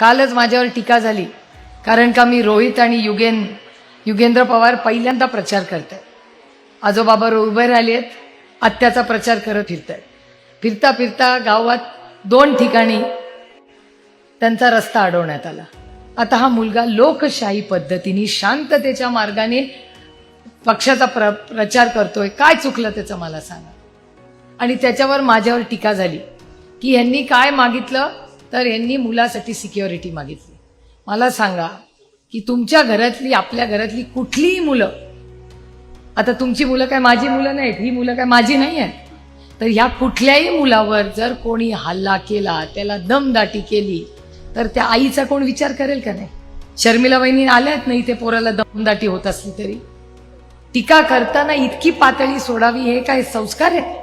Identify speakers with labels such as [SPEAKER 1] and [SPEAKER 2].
[SPEAKER 1] कालच माझ्यावर टीका झाली. कारण का मी रोहित आणि युगेन युगेंद्र पवार पहिल्यांदा प्रचार करत आहेत आजोबाबर उभे राहिले आहेत आत्याचा प्रचार करत फिरत आहेत फिरता फिरता गावात दोन ठिकाणी त्यांचा रस्ता अडवण्यात आला. आता हा मुलगा लोकशाही पद्धतीने शांततेच्या मार्गाने पक्षाचा प्र प्रचार करतोय. काय चुकलं त्याचं मला सांगा. आणि त्याच्यावर माझ्यावर टीका झाली. की यांनी काय मागितलं? तर यांनी मुलासाठी सिक्युरिटी मागितली. मला सांगा की तुमच्या घरातली आपल्या घरातली कुठलीही मुलं आता तुमची मुलं काय माझी मुलं नाहीत ही मुलं काय माझी नाही आहेत तर ह्या कुठल्याही मुलावर जर कोणी हल्ला केला त्याला दमदाटी केली तर त्या आईचा कोण विचार करेल का नाही? शर्मिला वहिनी आल्यात नाही ते पोराला दमदाटी होत असली तरी. टीका करताना इतकी पातळी सोडावी हे काय संस्कार आहे